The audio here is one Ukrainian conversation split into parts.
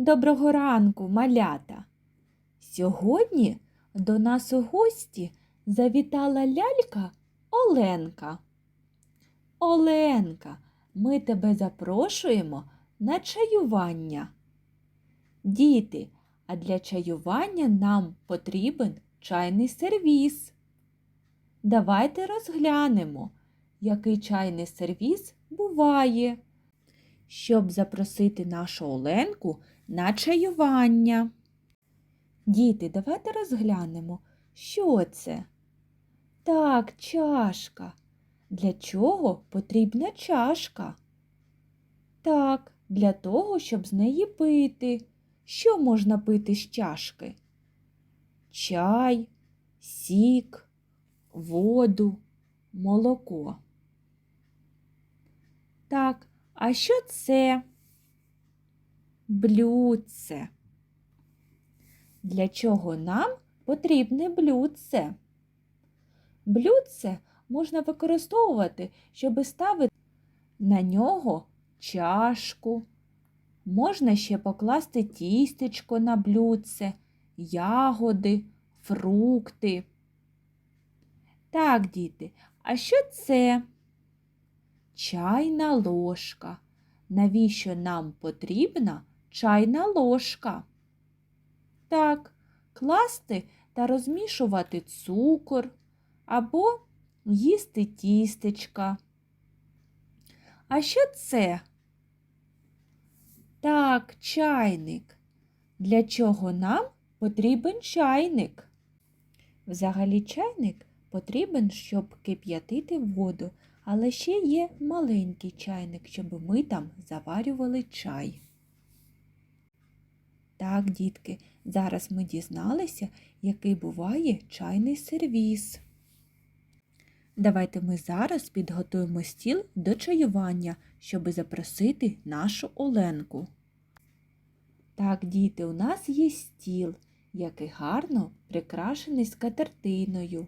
Доброго ранку, малята! Сьогодні до нас у гості завітала лялька Оленка. Оленка, ми тебе запрошуємо на чаювання. Діти, а для чаювання нам потрібен чайний сервіз. Давайте розглянемо, який чайний сервіз буває, щоб запросити нашу Оленку на чаювання. Діти, давайте розглянемо, що це. Так, чашка. Для чого потрібна чашка? Так, для того, щоб з неї пити. Що можна пити з чашки? Чай, сік, воду, молоко. Так, а що це? Блюдце. Для чого нам потрібне блюдце? Блюдце можна використовувати, щоб ставити на нього чашку. Можна ще покласти тістечко на блюдце, ягоди, фрукти. Так, діти, а що це? Чайна ложка. Навіщо нам потрібна чайна ложка? Так, класти та розмішувати цукор або їсти тістечка. А що це? Так, чайник. Для чого нам потрібен чайник? Взагалі чайник потрібен, щоб кип'ятити воду, але ще є маленький чайник, щоб ми там заварювали чай. Так, дітки, зараз ми дізналися, який буває чайний сервіз. Давайте ми зараз підготуємо стіл до чаювання, щоб запросити нашу Оленку. Так, діти, у нас є стіл, який гарно прикрашений скатертиною.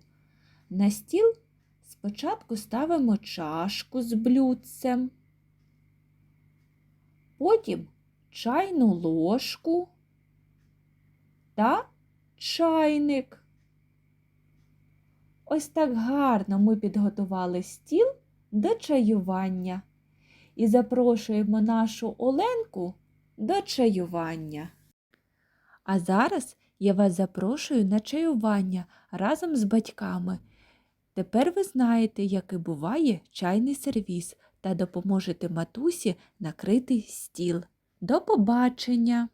На стіл спочатку ставимо чашку з блюдцем, потім чайну ложку та чайник. Ось так гарно ми підготували стіл до чаювання і запрошуємо нашу Оленку до чаювання. А зараз я вас запрошую на чаювання разом з батьками. Тепер ви знаєте, який буває чайний сервіз та допоможете матусі накрити стіл. До побачення!